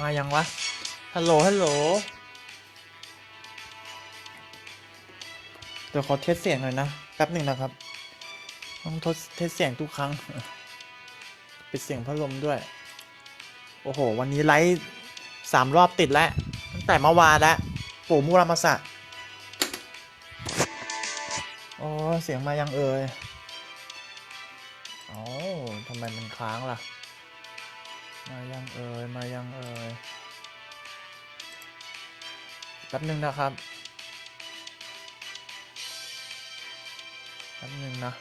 มายังวะ ฮัลโหล ฮัลโหล เดี๋ยวขอเทสเสียงหน่อยนะ แป๊บหนึ่งนะครับ ต้องทดเทสเสียงทุกครั้ง ปิดเสียงพัดลมด้วย โอ้โห วันนี้ไลฟ์สามรอบติดแล้ว ตั้งแต่เมื่อวานแล้ว ปู่มุรามาสะ โอ้ เสียงมายังเอ่ยเอ้ทำไมมันค้างล่ะ มายังเอ่ยมายังเอ่ยแป๊บหนึ่งนะครับแป๊บหนึ่งนะ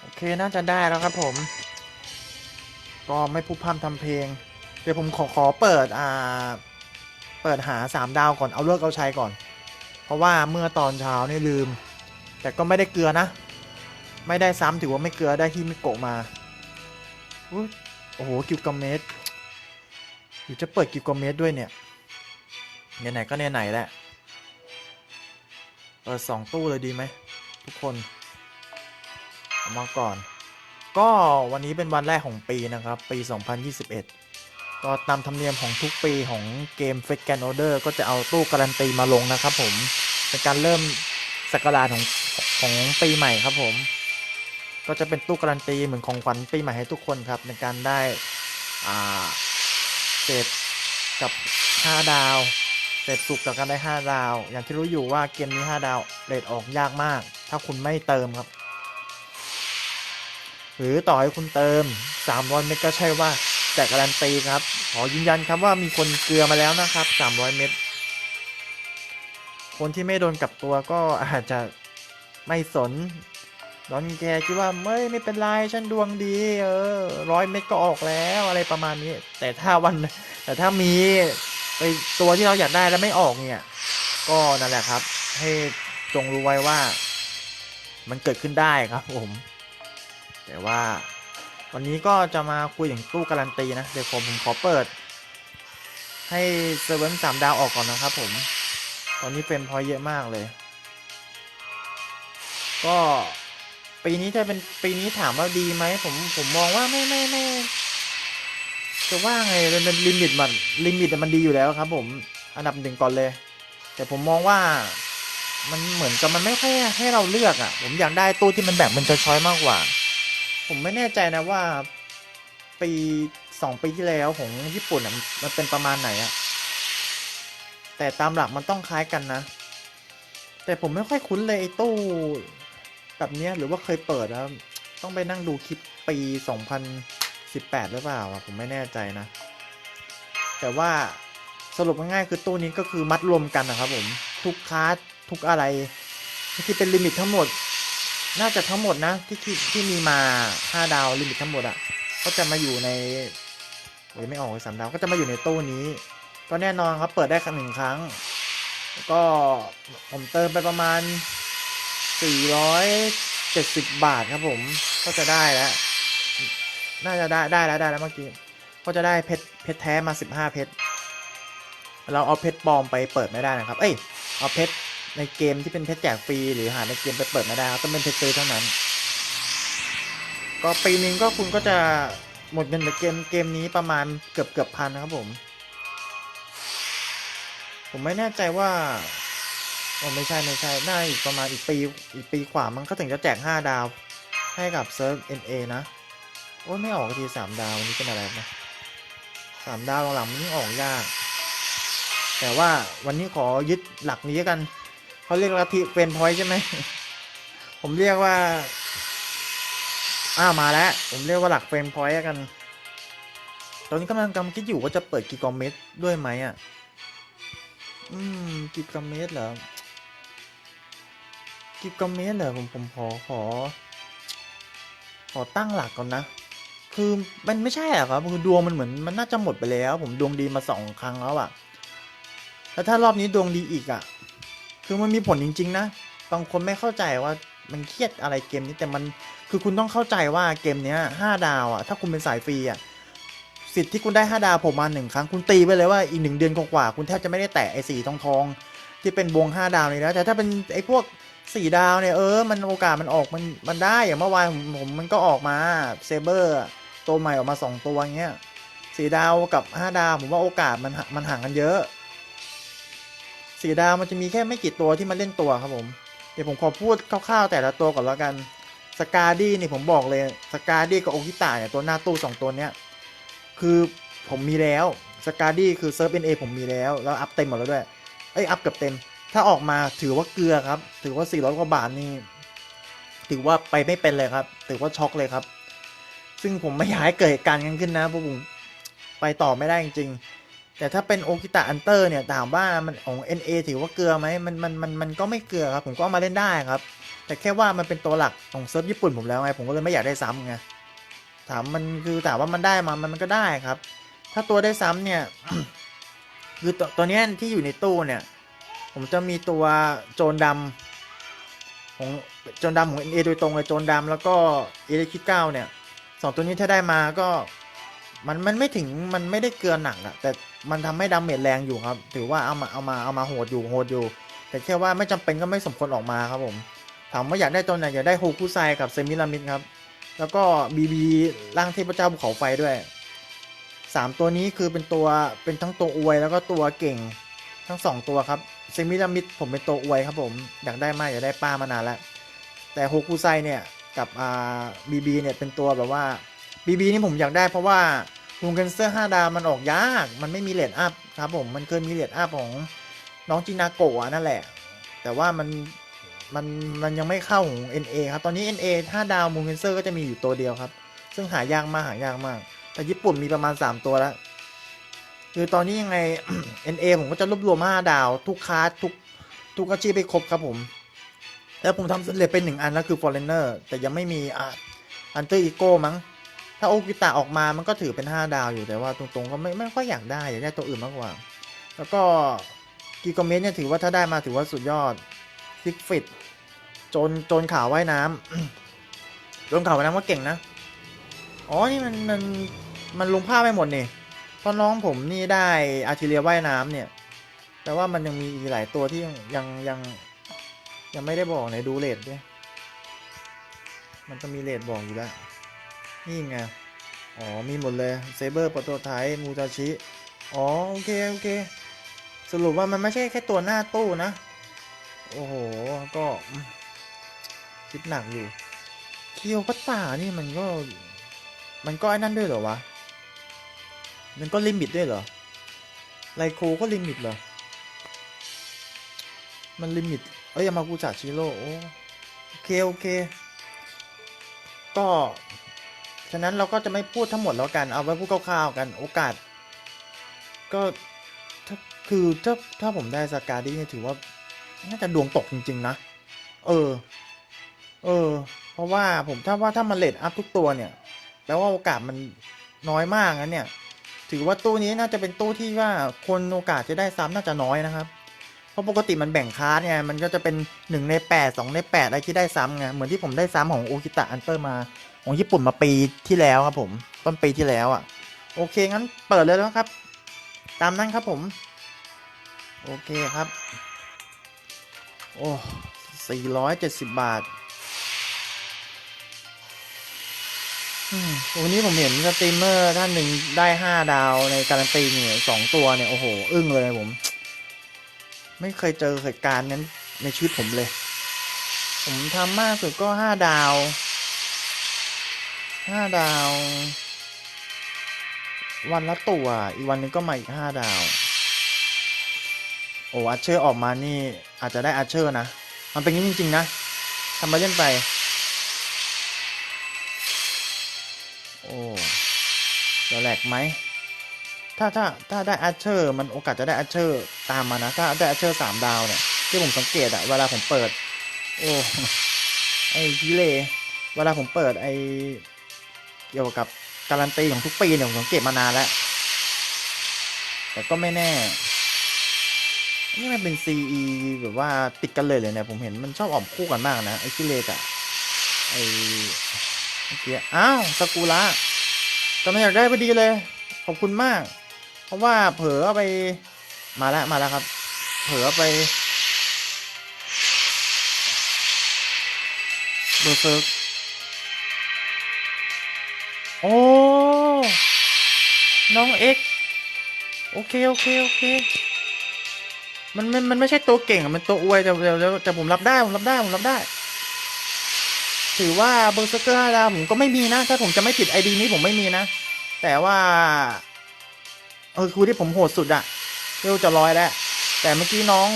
โอเค น่าจะได้แล้วครับผม ก็ไม่พูดพร่ำทำเพลง เดี๋ยวผมขอขอเปิด อ่า เปิดหาสามดาวก่อนเอาเลิกเอาใช้ก่อน เพราะว่าเมื่อตอนเช้านี่ลืม แต่ก็ไม่ได้เกลือนะ ไม่ได้ซ้ำถือว่าไม่เกลือได้ที่มิโกะมาโอ้โหกิวกอมเมสหรือจะเปิดกิวกอมเมสด้วยเนี่ยไหนๆก็ไหนๆแหละเปิดสองตู้เลยดีไหมทุกคนเอามาก่อน ก็วันนี้เป็นวันแรกของปีนะครับ ปี 2021 ก็ตามธรรมเนียมของทุกปีของเกม f e t g a n Order ก็จะเอาตู้การันตีมาลงนะครับผมเป็นการเริ่มสักราชของของปีใหม่ครับผม ก็จะเป็นตู้การันตีเหมือนของขวัญปีใหม่ให้ทุกคนครับในการได้อ่าเศษกับ5ดาวเศษสุกจากการได้ 5 ดาว อย่างที่รู้อยู่ว่าเกมนี้ 5 ดาวเรทออกยากมาก ถ้าคุณไม่เติมครับ หรือต่อให้คุณเติม300เมตรก็ใช่ว่า แจกการันตีครับ ขอยืนยันครับว่ามีคนเกลือมาแล้วนะครับ 300 เมตรคนที่ไม่โดนกลับตัวก็อาจจะไม่สนดอนแกคิดว่าไม่ไม่เป็นไรฉันดวงดีเออร้อยเม็ดก็ออกแล้วอะไรประมาณนี้ แต่ถ้าวันแต่ถ้ามีไปตัวที่เราอยากได้แล้วไม่ออกเนี่ย ก็นั่นแหละครับ ให้จงรู้ไว้ว่า มันเกิดขึ้นได้ครับผม แต่ว่า วันนี้ก็จะมาคุยถึงตู้การันตีนะ เดี๋ยวผมผมขอเปิด ให้เซเว่นสามดาวออกก่อนนะครับผม ตอนนี้เฟรมพอยเยอะมากเลย ก็ปีนี้จะเป็นปีนี้ถามว่าดีไหมผมผมมองว่าไม่ไม่ไม่จะว่าไงเป็นเป็นลิมิตมันลิมิตมันดีอยู่แล้วครับ ผมอันดับหนึ่งก่อนเลย แต่ผมมองว่ามันเหมือนกับมันไม่ค่อยให้เราเลือกอะ่ะ ผมอยากได้ตู้ที่มันแบ่งเป็นช้อยๆมากกว่า ผมไม่แน่ใจนะว่าปีสองปีที่แล้วของญี่ปุ่นอะมันเป็นประมาณไหนอะแต่ตามหลักมันต้องคล้ายกันนะ แต่ผมไม่ค่อยคุ้นเลยไอ้ตู้แบบเนี้ยหรือว่าเคยเปิดแล้วต้องไปนั่งดูคลิปปี 2018 หรือเปล่าอะผมไม่แน่ใจนะ แต่ว่าสรุปง่ายๆคือตู้นี้ก็คือมัดรวมกันนะครับผม ทุกคาร์ดทุกอะไรที่เป็นลิมิตทั้งหมด น่าจะทั้งหมดนะ ที่ที่ที่มีมา5ดาวลิมิตทั้งหมดอะ ก็จะมาอยู่ในโอ้ยไม่ออกเลยสามดาวก็จะมาอยู่ในตู้นี้ ก็แน่นอนครับเปิดได้ครั้งหนึ่งครั้ง ก็ผมเติมไปประมาณ 470 บาทครับผม ก็จะได้แล้ว น่าจะได้ได้แล้วได้แล้วเมื่อกี้ ก็จะได้เพชรเพชรแท้มา 15 เพชร เราเอาเพชรปลอมไปเปิดไม่ได้นะครับ เอ้ย เอาเพชร ในเกมที่เป็นเพชรแจกฟรีหรือหาในเกมไปเปิดไม่ได้ครับต้องเป็นเพชรซื้อเท่านั้น ก็ปีนึงก็คุณก็จะหมดเงินในเกมเกมนี้ประมาณเกือบเกือบพันนะครับผม ผมไม่แน่ใจว่าโอ้ไม่ใช่ไม่ใช่น่าอีกประมาณอีกปีอีกปีกว่ามันก็ถึงจะแจก 5 ดาว ให้กับเซิร์ฟ NA นะ โอ้ยไม่ออกทีสามดาววันนี้เป็นอะไรนะสามดาวหลังๆมันยิ่งออกยาก แต่ว่าวันนี้ขอยึดหลักนี้กัน เขาเรียกลัทธิเฟนพอยต์ใช่ไหม ผมเรียกว่า อ้ามาแล้ว ผมเรียกว่าหลักเฟรมพอยต์กัน ตอนนี้กำลังกำลังคิดอยู่ว่าจะเปิดกิกอมเมตรด้วยไหมอะ อืม กิกอมเมตรเหรอ กิกอมเมตรเหรอผมผมขอขอ ขอตั้งหลักก่อนนะคือมันไม่ใช่อะครับคือดวงมันเหมือนมันน่าจะหมดไปแล้ว ผมดวงดีมาสองครั้งแล้วอะแล้วถ้ารอบนี้ดวงดีอีกอะ คือมันมีผลจริง ๆ นะ บางคนไม่เข้าใจว่ามันเครียดอะไรเกมนี้แต่มันคือคุณต้องเข้าใจว่าเกมเนี้ยห้าดาวอะถ้าคุณเป็นสายฟรีอะสิทธิ์ที่คุณได้ห้าดาวผมมาหนึ่งครั้งคุณตีไปเลยว่าอีกหนึ่งเดือนกว่าคุณแทบจะไม่ได้แตะไอ้สีทองทองที่เป็นวงห้าดาวนี่นะแต่ถ้าเป็นไอ้พวกสี่ดาวเนี่ยเออมันโอกาสมันออกมันมันได้อย่างเมื่อวานผมผมมันก็ออกมาเซเบอร์ตัวใหม่ออกมาสองตัวเงี้ยสี่ดาวกับห้าดาวผมว่าโอกาสมันมันห่างกันเยอะ สีดาวมันจะมีแค่ไม่กี่ตัวที่มาเล่นตัวครับผม เดี๋ยวผมขอพูดคร่าวๆแต่ละตัวก่อนแล้วกัน สกาดี้นี่ผมบอกเลยสกาดี้กับโอคิตะเนี่ยตัวหน้าตู้สองตัวเนี้ยคือผมมีแล้วสกาดี้คือเซิร์ฟเอ็นเอผมมีแล้ว แล้วอัพเต็มหมดแล้วด้วยเอ้อัพเกือบเต็ม ถ้าออกมาถือว่าเกลือครับ ถือว่า 400 กว่าบาทนี่ถือว่าไปไม่เป็นเลยครับ ถือว่าช็อกเลยครับ ซึ่งผมไม่อยากให้เกิดการณ์กันขึ้นนะพราะผมไปต่อไม่ได้จริง แต่ถ้าเป็นโอกิตะอันเตอร์เนี่ยถามว่ามันของ NA ถือว่าเกลือไหมมันมันมันมันก็ไม่เกลือครับ ผมก็ามาเล่นได้ครับ แต่แค่ว่ามันเป็นตัวหลักของเซิร์ฟญี่ปุ่นผมแล้วไงผมก็เลยไม่อยากได้ซ้ำไงถามมันคือถามว่ามันได้มามันมันก็ได้ครับ ถ้าตัวได้ซ้ำเนี่ยคือตัวตัวเนี้ยที่อยู่ในตู้เนี่ย ผมจะมีตัวโจรดำของโจรดำของเอโดยตรงเลยโจรดำแล้วก็เอเลคิเก้าเนี่ยสองตัวนี้ถ้าได้มาก็มันมันไม่ถึงมันไม่ได้เกลือหนักอะแต่ มันทำให้ดาเมจแรงอยู่ครับ ถือว่าเอามาเอามาเอามาโหดอยู่โหดอยู่ แต่แค่ว่าไม่จำเป็นก็ไม่สมควรออกมาครับผมถามว่าอยากได้ตัวไหนอยากได้โฮคุไซกับเซมิรามิดครับ แล้วก็บีบีร่างเทพเจ้าภูเขาไฟด้วยสามตัวนี้คือเป็นตัวเป็นทั้งตัวอวยแล้วก็ตัวเก่งทั้งสองตัวครับเซมิรามิดผมเป็นตัวอวยครับผมอยากได้มากอยากได้ป้ามานานแล้ว แต่โฮคุไซเนี่ยกับอ่าบีบีเนี่ยเป็นตัวแบบว่าบีบีนี่ผมอยากได้เพราะว่า ฮูงเกนเซอร์5ดาวมันออกยาก มันไม่มีเลดอัพครับผมมันเคยมีเลดอัพของน้องจินาโกะนั่นแหละ แต่ว่ามันมันมันยังไม่เข้าของ NA ครับตอนนี้ NA 5ดาวมูงเกนเซอร์ก็จะมีอยู่ตัวเดียวครับ ซึ่งหายากมากหายากมาก แต่ญี่ปุ่นมีประมาณ 3 ตัวแล้วคือตอนนี้ยังไง NA ผมก็จะรวบรวม5ดาว ทุกคาสทุกทุกอาชีพไปครบครับผม แล้วผมทำสำเร็จเป็นหนึ่งอันแล้วคือ Foreigner แต่ยังไม่มีอันเตอร์อีโก้มั้ง ถ้าโอกิตะออกมามันก็ถือเป็น 5 ดาวอยู่แต่ว่าตรงๆก็ไม่ไม่ค่อยอยากได้อยากได้ตัวอื่นมากกว่า แล้วก็กิโกเมนเนี่ยถือว่าถ้าได้มาถือว่าสุดยอดฟิกฟิตจนจนข่าวว่ายน้ำโจนข่าวว่ายน้ำก็เก่งนะ อ๋อ นี่มันมันมันลงภาพไปหมดนี่เพราะน้องผมนี่ได้อาร์ติเรียว่ายน้ำเนี่ย แต่ว่ามันยังมีอีกหลายตัวที่ยังยังยังยังไม่ได้บอกไหนดูเลทด้วย มันจะมีเลทบอกอยู่แล้ว นี่ไง อ๋อ มีหมดเลยเซเบอร์ปรโตไทป์มูจาชิ อ๋อ โอเค โอเค สรุปว่ามันไม่ใช่แค่ตัวหน้าตู้นะ โอ้โห ก็คิดหนักอยู่ เคียวพัตตานี่มันก็ มันก็ไอ้นั่นด้วยเหรอวะ มันก็ลิมิตด้วยเหรอ ไลโคก็ลิมิตเหรอ มันลิมิต เอ้ย ยามากุจาชิโร่โอเค โอเค ก็ ฉะนั้นเราก็จะไม่พูดทั้งหมดแล้วกัน เอาไว้พูดคร่าวๆกันโอกาส ก็ถ้าคือถ้าถ้าผมได้สกาดี้เนี่ยถือว่า น่าจะดวงตกจริง ๆ นะ เออ เออ เพราะว่าผมถ้าว่าถ้ามันเลดอัพทุกตัวเนี่ยแปลว่าโอกาสมันน้อยมากนะเนี่ย ถือว่าตู้นี้น่าจะเป็นตู้ที่ว่าคนโอกาสจะได้ซ้ำน่าจะน้อยนะครับ เพราะปกติมันแบ่งคลาสไงมันก็จะเป็นหนึ่งในแปดสองในแปดอะไรที่ได้ซ้ำไงเหมือนที่ผมได้ซ้ำของโอคิตะอันเตอร์มา ของญี่ปุ่นมาปีที่แล้วครับผม ต้นปีที่แล้วอะ โอเค งั้นเปิดเลยแล้วครับ ตามนั้นครับผม โอเคครับ โอ้สี่ร้อยเจ็ดสิบาทอันนี้ผมเห็นสตรีมเมอร์ท่านหนึ่งได้ห้าดาวในการันตีเนี่ยสองตัวเนี่ย โอ้โห อึ้งเลยผม ไม่เคยเจอเหตุการณ์นั้นในชีวิตผมเลย ผมทำมากสุดก็ห้าดาวห้าดาว วันละตัว อีกวันนึงก็มาอีกห้าดาว โอ้อาเชอร์ออกมานี่ อาจจะได้อาเชอร์นะ มันเป็นงี้จริง ๆ นะทำมาเล่นไป โอ้จะแหลกไหม ถ้าถ้าถ้าได้อาเชอร์มันโอกาสจะได้อาเชอร์ตามมานะ ถ้าได้อาเชอร์สามดาวเนี่ยที่ผมสังเกตอะเวลาผมเปิด โอ้ไอ้พิเลเวลาผมเปิดไอเกี่ยวกับการันตีของทุกปีเนี่ยผมสังเกตมานานแล้ว แต่ก็ไม่แน่ นี่มันเป็น CE แบบว่าติดกันเลยเลยเนี่ยผมเห็นมันชอบออกคู่กันมากนะ ไอ้คิเลกับไอ้เมื่อกี้อ้าวสกุระกำลังอยากได้พอดีเลย ขอบคุณมาก เพราะว่าเผลอไปมาแล้วมาแล้วครับ เผลอไปเบอร์เซิร์กโอ้น้องเอ็กโอเคโอเคโอเคมันมันมันไม่ใช่ตัวเก่งอะมันตัวอวยแต่แต่แต่ผมรับได้ผมรับได้ผมรับได้ ถือว่าเบอร์เซอร์เกอร์ห้าดาวผมก็ไม่มีนะ ถ้าผมจะไม่ผิดไอดีนี้ผมไม่มีนะ แต่ว่า เออคือที่ผมโหดสุดอะเร็วจะร้อยแล้ว แต่เมื่อกี้น้อง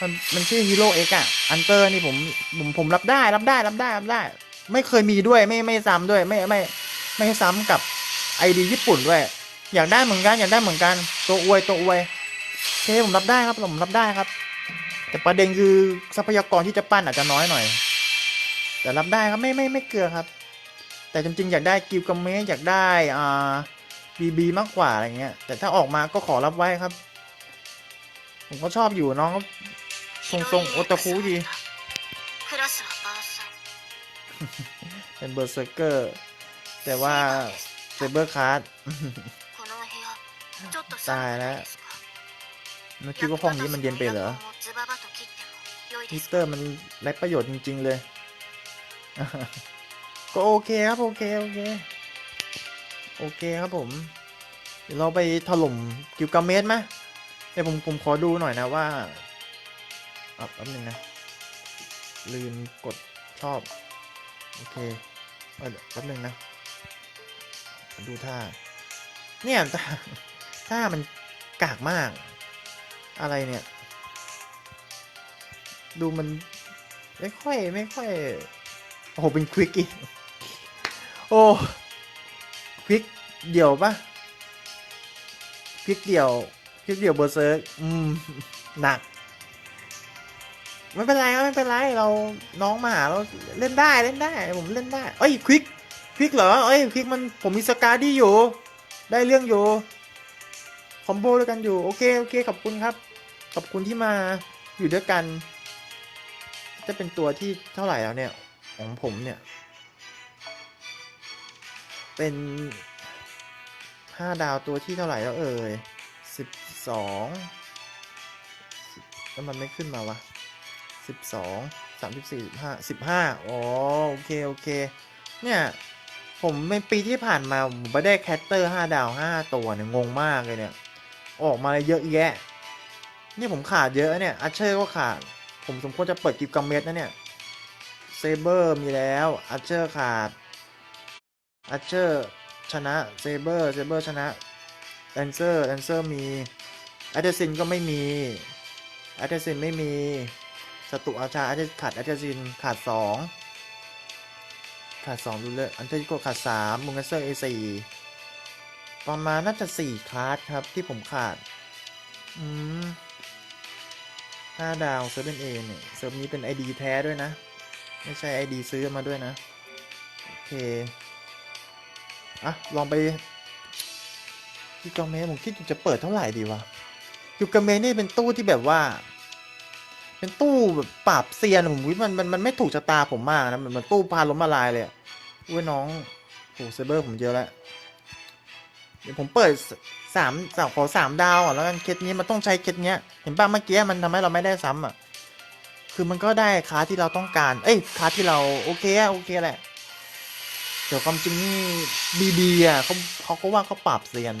มันมันชื่อฮีโร่เอ็กอะอันเตอร์นี่ผมผมผมรับได้รับได้รับได้รับได้ ไม่เคยมีด้วยไม่ไม่ซ้ำด้วยไม่ไม่ไม่ซ้ำกับไอดีญี่ปุ่นด้วย อยากได้เหมือนกันอยากได้เหมือนกัน ตัวอวยตัวอวยโอเคผมรับได้ครับผมรับได้ครับ แต่ประเด็นคือทรัพยากรที่จะปั้นอาจจะน้อยหน่อย แต่รับได้ครับไม่ไม่ไม่เกลือครับ แต่จริงๆอยากได้กิลกัมเมสอยากได้อ่า BB มากกว่าอะไรเงี้ย แต่ถ้าออกมาก็ขอรับไว้ครับ ผมก็ชอบอยู่น้องทรงทรงโอตาคุดี เป็นเบอร์เซอร์เกอร์ แต่ว่าเซเบอร์คาร์ดตายแล้วเมื่อกี้ว่าห้องนี้มันเย็นไปเหรอฮิสเตอร์มันไร้ประโยชน์จริง ๆ เลย ก็โอเคครับ โอเค โอเค โอเคครับผมเดี๋ยวเราไปถล่มกิลกาเมสไหมเดี๋ยวผมผมขอดูหน่อยนะว่าอะแป๊บนึงนะ ลืมกดชอบ โอเคเออแป๊บนึงนะดูท่า เนี่ยท่าท่ามันกากมาก อะไรเนี่ย ดูมันไม่ค่อยไม่ค่อย โอ้โหเป็นควิกอีกโอ้ ควิกเดี่ยวปะควิกเดี่ยวควิกเดี่ยวเบอร์เซิร์อืมหนัก ไม่เป็นไรครับไม่เป็นไรเราน้องมาหาเราเล่นได้เล่นได้ผมเล่นได้เอ้ยควิกควิกเหรอเอ้ยควิกมันผมมีสกาดี้อยู่ ได้เรื่องอยู่คอมโบด้วยกันอยู่โอเคโอเคขอบคุณครับ ขอบคุณที่มาอยู่ด้วยกัน จะเป็นตัวที่เท่าไหร่แล้วเนี่ยของผมเนี่ย เป็นห้าดาวตัวที่เท่าไหร่แล้วเอ่ยสิบสองแล้วมันไม่ขึ้นมาวะสิบสองสามสิบสี่สิบห้าสิบห้าอ๋อโอเคโอเค เนี่ยผมเป็นปีที่ผ่านมาผมไปได้แคตเตอร์ห้าดาวห้าตัวเนี่ยงงมากเลยเนี่ย ออกมาเยอะแยะ นี่ผมขาดเยอะเนี่ยอาเชอร์ก็ขาด ผมสมควรจะเปิดกิลกัมเมสนะเนี่ยเซเบอร์มีแล้วอาเชอร์ขาด อาเชอร์ชนะเซเบอร์เซเบอร์ชนะแดนเซอร์แดนเซอร์มีแอดเดซินก็ไม่มีแอดเดซินไม่มีสตุอาชาอาจจะขาดแอดเดซินขาดสองขาดสองดูเลยอันเทอร์โกขาดสามมุงเซอร์เอสี่ประมาณน่าจะสี่คลาสครับที่ผมขาด อืมห้าดาวเซิร์ฟเป็นเอเนี่ยเซิร์ฟนี้เป็น ID แท้ด้วยนะ ไม่ใช่ ID ซื้อมาด้วยนะ โอเค อะ ลองไปยูกาเมผมคิดจะเปิดเท่าไหร่ดีวะยูกาเมนี่เป็นตู้ที่แบบว่า เป็นตู้แบบปราบเซียนผมวิมันมันมันไม่ถูกชะตาผมมากนะมันมันตู้พาล้มละลายเลยอะอุ้ยน้องโอ้เซเบอร์ผมเยอะแล้วเดี๋ยวผมเปิดสามสามขอสามดาวก่อนแล้วกันเคสนี้มันต้องใช้เคสเนี้ย เห็นป่ะเมื่อกี้มันทำให้เราไม่ได้ซ้ำอะ คือมันก็ได้คาที่เราต้องการ เอ้ยคาที่เราโอเคอะโอเคแหละ เดี๋ยวความจริงนี่บีบีอะเขาเขาก็ว่าเขาปราบเซียน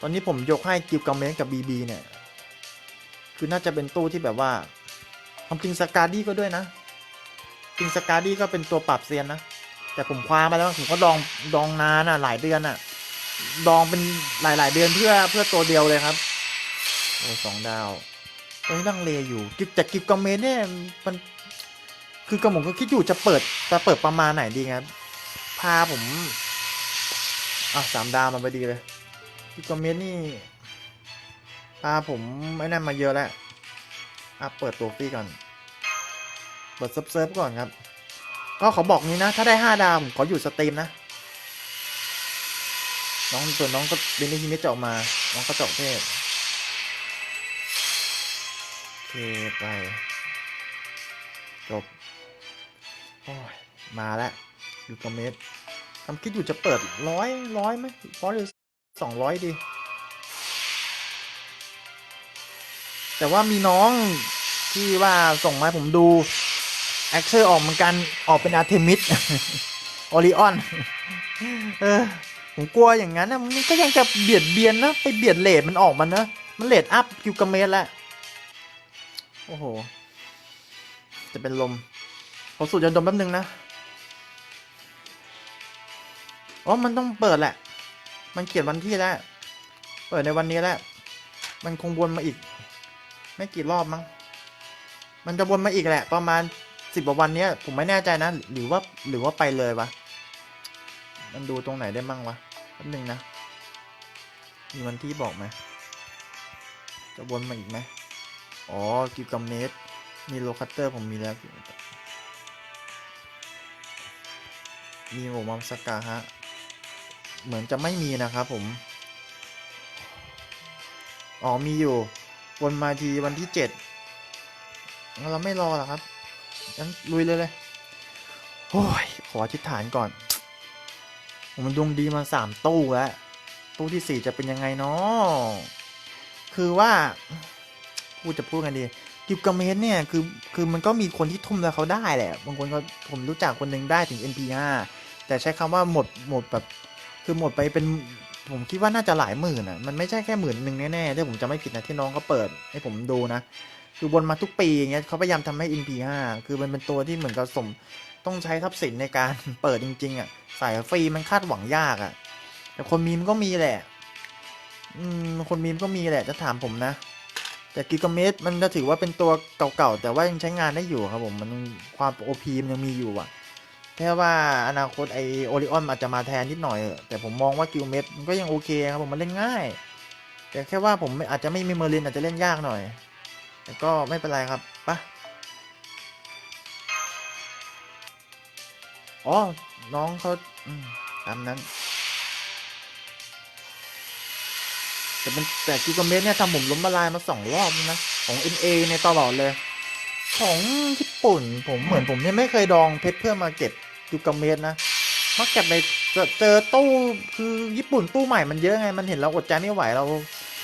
ตอนนี้ผมยกให้กิลกาเมนกับบีบีเนี่ย คือน่าจะเป็นตู้ที่แบบว่าความจริงสกาดี้ก็ด้วยนะ จริงสกาดี้ก็เป็นตัวปรับเซียนนะ แต่ผมคว้ามาแล้วผมก็ดองดองนานอะหลายเดือนอะ ดองเป็นหลาย ๆ เดือนเพื่อเพื่อตัวเดียวเลยครับโอ้สองดาวตอนนี้ลังเลอยู่กิแต่กิฟกอมเมนเนี่ยมัน คือกระหม่อมก็คิดอยู่จะเปิดจะเปิดประมาณไหนดีครับาผม อะสามดาวมันไปดีเลยกิฟกอมเมนนี่พาผมไม่นั่นมาเยอะแล้ว อะ เปิดตัวฟรีก่อน เปิดเซิร์ฟเซิร์ฟก่อนครับ ก็ขอบอกนี้นะ ถ้าได้ห้าดาว ผมขออยู่สตรีมนะ น้องส่วนน้องก็เบนนี่ฮิมิจะออกมา น้องก็เจาะเทพโอเคไปจบโอ้ยมาแล้วอยู่กับเมตร ทำคิดอยู่จะเปิดร้อยร้อยไหมร้อยหรือสองร้อยดี แต่ว่ามีน้องที่ว่าส่งมาผมดู แอคเชอร์ออกเหมือนกันออกเป็นอาร์เทมิสโอริออนเออผมกลัวอย่างนั้นนะมันก็ยังจะเบียดเบียนนะ ไปเบียดเลทมันออกมันนะ มันเลทอัพกิวกาเมสแล้ว โอ้โห จะเป็นลมขอสูดยาดมแป๊บนึงนะ อ๋อ มันต้องเปิดแหละ มันเขียนวันที่แล้ว เปิดในวันนี้แหละมันคงวนมาอีก ไม่กี่รอบมั้ง มันจะวนมาอีกแหละ ประมาณสิบกว่าวันเนี้ย ผมไม่แน่ใจนะ หรือว่า หรือว่าไปเลยวะ มันดูตรงไหนได้มั่งวะแป๊บนึงนะ มีวันที่บอกไหม จะวนมาอีกไหมอ๋อ กิวกัมเมสมีโลคัตเตอร์ผมมีแล้วมีโอมัมสกาฮะ เหมือนจะไม่มีนะครับผม อ๋อมีอยู่วนมาทีวันที่เจ็ดเราไม่รอหรอครับงั้นลุยเลยเลยโอ้ยขออธิษฐานก่อน ผมดวงดีมาสามตู้แล้ว ตู้ที่สี่จะเป็นยังไงเนาะคือว่าพูดจะพูดกันดีกิฟกาเมสเนี่ยคือคือมันก็มีคนที่ทุ่มแล้วเขาได้แหละ บางคนก็ผมรู้จักคนหนึ่งได้ถึง NP5 แต่ใช้คำว่าหมดหมดแบบ คือหมดไปเป็นผมคิดว่าน่าจะหลายหมื่นอะ มันไม่ใช่แค่หมื่นหนึ่งแน่ๆถ้าผมจะไม่ผิดนะที่น้องเขาเปิดให้ผมดูนะ คือวนมาทุกปีอย่างเงี้ยเขาพยายามทำให้ NP5 คือมันเป็นตัวที่เหมือนกับสมต้องใช้ทรัพย์สินในการเปิดจริง ๆ อะ สายฟรีมันคาดหวังยากอะ แต่คนมีมก็มีแหละ อืม คนมีมก็มีแหละจะถามผมนะ แต่กิกาเมตมันจะถือว่าเป็นตัวเก่าๆแต่ว่ายังใช้งานได้อยู่ครับผม มันความ OP มันยังมีอยู่อะ แค่ว่าอนาคตไอโอริออนอาจจะมาแทนนิดหน่อย แต่ผมมองว่ากิลเมตก็ยังโอเคครับผมมันเล่นง่าย แต่แค่ว่าผมอาจจะไม่มีเมอร์ลินอาจจะเล่นยากหน่อย แต่ก็ไม่เป็นไรครับปะอ๋อ น้องเขาตามนั้น แต่เป็นแต่กิลเมตเนี่ยทำผมล้มละลายมาสองรอบนะ ของ NA ในตลอดเลยของญี่ปุ่นผมเหมือนผมเนี่ยไม่เคยดองเพชรเพื่อมาเก็บ กิลกาเมตนะมักจะไปเจอเจอตู้คือญี่ปุ่นตู้ใหม่มันเยอะไง มันเห็นเราอดใจไม่ไหวเรา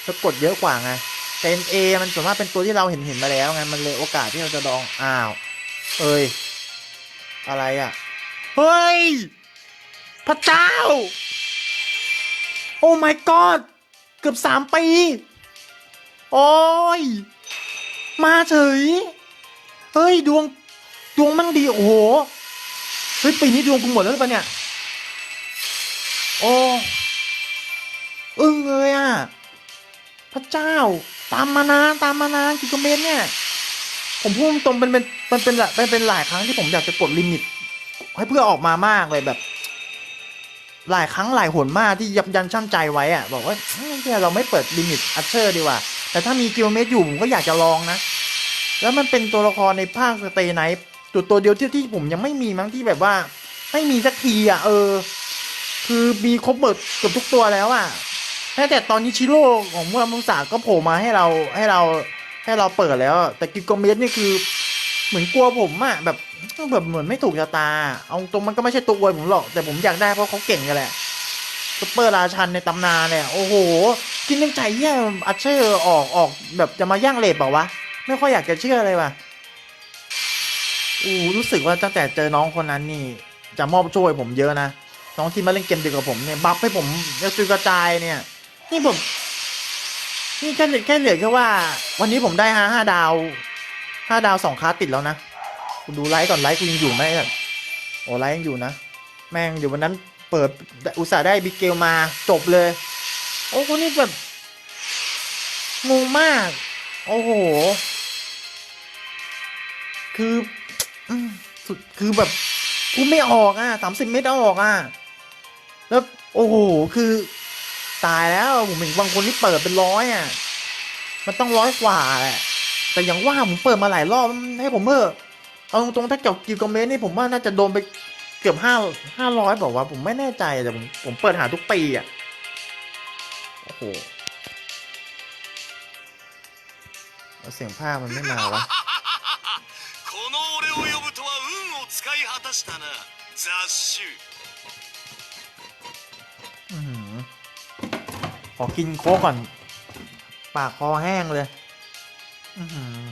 จะกดเยอะกว่าไงแต่ NA มันส่วนมากเป็นตัวที่เราเห็นเห็นมาแล้วไงมันเลยโอกาสที่เราจะดองอ้าว เอ้ยอะไรอะเฮ้ยพระเจ้า โอ้ my god เกือบสามปี โอ้ย มาเฉย เฮ้ย ดวง ดวงมั่งดี โอ้โห เฮ้ยปีนี้ดวงกูหมดแล้วหรือเปล่าเนี่ย โอ้อึ้งเลยอะ พระเจ้า ตามมานานตามมานานกิโลเมตรเนี่ย ผมพูดตรงเป็นเป็นมันเป็นเป็นเป็นหลายครั้งที่ผมอยากจะกดลิมิต ให้เพื่อออกมามากเลยแบบ หลายครั้งหลายหนมากที่ยับยันชั่งใจไว้อะบอกว่าเฮ้ยเนี่ยเราไม่เปิดลิมิตอัชเชอร์ดีกว่า แต่ถ้ามีกิโลเมตรอยู่ผมก็อยากจะลองนะ แล้วมันเป็นตัวละครในภาคสเตย์ไนท์ ตัวตัวเดียวที่ที่ผมยังไม่มีมั้งที่แบบว่า ไม่มีสักทีอะ เออ คือมีครบเบิดเกือบทุกตัวแล้วอะแม้แต่ตอนนี้ชิโร่ของมุรามุสาก็โผล่มาให้เราให้เราให้เราเปิดแล้ว แต่กิโกเมสนี่คือเหมือนกลัวผมอะแบบแบบเหมือนไม่ถูกชะตา เอาตรงมันก็ไม่ใช่ตัวอวยผมหรอก แต่ผมอยากได้เพราะเขาเก่งกันแหละซุปเปอร์ราชันในตำนานเนี่ยโอ้โหกินในใจแย่อัชเชอร์ออกออกแบบจะมาย่างเลบเปล่าวะ ไม่ค่อยอยากจะเชื่อเลยว่ะ อู้รู้สึกว่าตั้งแต่เจอน้องคนนั้นนี่ จะมอบช่วยผมเยอะนะน้องที่มาเล่นเกมเดียวกับผมเนี่ยบัฟให้ผมกระจุยกระจายเนี่ย นี่ผมนี่แค่เหลือแค่เหลือแค่ว่า วันนี้ผมได้ห้าห้าดาวห้าดาวสองคาติดแล้วนะคุณดูไลฟ์ก่อนไลฟ์กูยังอยู่ไหมโอ้ไลฟ์ยังอยู่นะ แม่งเดี๋ยววันนั้นเปิดอุตส่าห์ได้บิเกลมาจบเลย โอ้คนนี้แบบงงมาก โอ้โห คือ สุดคือแบบกูไม่ออกอะสามสิบเมตรอออกอะ แล้วโอ้โหคือตายแล้วผมเห็นบางคนที่เปิดเป็นร้อยอะ มันต้องร้อยกว่าแหละแต่อย่างว่าผมเปิดมาหลายรอบให้ผมเมื่อเอาตรงๆถ้าเกี่ยวกิวกอมเมนนี่ผมว่าน่าจะโดนไปเกือบห้าห้าร้อยบอกว่าผมไม่แน่ใจแต่ผมผมเปิดหาทุกปีอะโอ้โหเสียงภามันไม่มาวะ 使い果たしたな雑種 อื้อหือขอกินโค้กก่อน ปากคอแห้งเลย อื้อหือ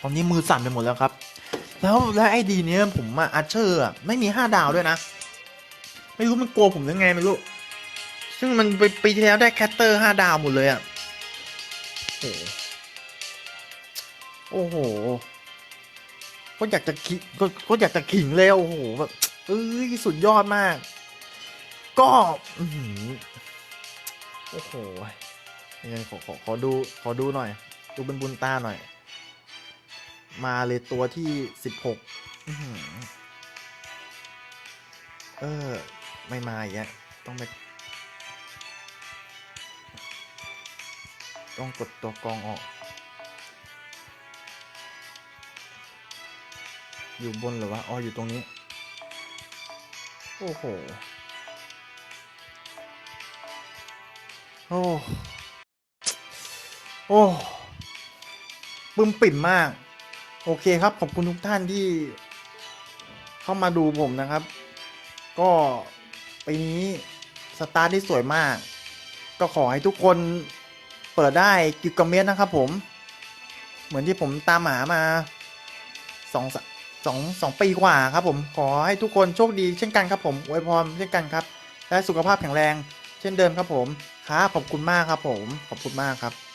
ตอนนี้มือสั่นไปหมดแล้วครับ แล้วแล้วไอดีเนี้ยผมอะอาร์เชอร์อะไม่มีห้าดาวด้วยนะ ไม่รู้มันกลัวผมยังไงไม่รู้ ซึ่งมันไปปีที่แล้วได้แคตเตอร์ห้าดาวหมดเลยอะโอ้โหโอ้โห ก็อยากจะขิก็ก็อยากจะขิงเลยโอ้โหแบบเอ้ยสุดยอดมาก ก็อือหือโอ้โหยังไงขอขอขอดูขอดูหน่อย ดูเป็นบุญตาหน่อย มาเลยตัวที่สิบหกเออ ไม่มาอีกแล้วต้องไปต้องกดตัวกองออก อยู่บนหรือวะ อ๋อ อยู่ตรงนี้ โอ้โห โอ้ โอ้ปึ้มปิ่มมาก โอเคครับ ขอบคุณทุกท่านที่เข้ามาดูผมนะครับ ก็ปีนี้สตาร์ทได้สวยมาก ก็ขอให้ทุกคนเปิดได้กิกกเมตนะครับผม เหมือนที่ผมตามหมามาสองสัม 2งปีกว่าครับผมขอให้ทุกคนโชคดีเช่นกันครับผมอวยพรเช่นกันครับ และสุขภาพแข็งแรง เช่นเดิมครับผมครับขอบคุณมากครับผมขอบคุณมากครับ